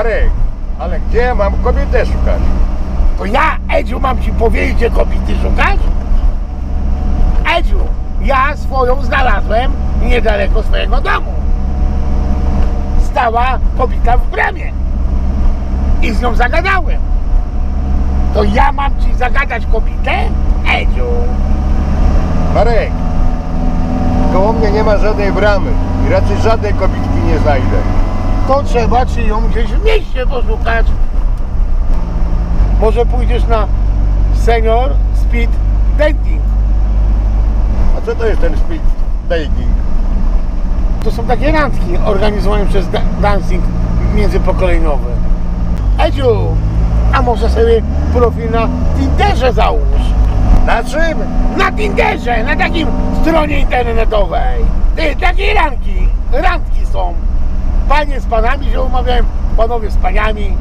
Marek, ale gdzie ja mam kobietę szukać? To ja, Edziu, mam ci powiedzieć, gdzie kobiety szukać? Edziu, ja swoją znalazłem niedaleko swojego domu. Stała kobieta w bramie. I z nią zagadałem. To ja mam ci zagadać kobietę? Edziu. Marek, koło mnie nie ma żadnej bramy i raczej żadnej kobitki nie znajdę. To trzeba ci ją gdzieś w mieście poszukać. Może pójdziesz na senior speed dating. A co to jest ten speed dating? To są takie randki organizowane przez da- dancing międzypokoleniowy. Edziu, a może sobie profil na Tinderze załóż? Na czym? Na Tinderze, na takim stronie internetowej. Ty, takie randki, randki są. Z panami się umawiają, panowie z paniami.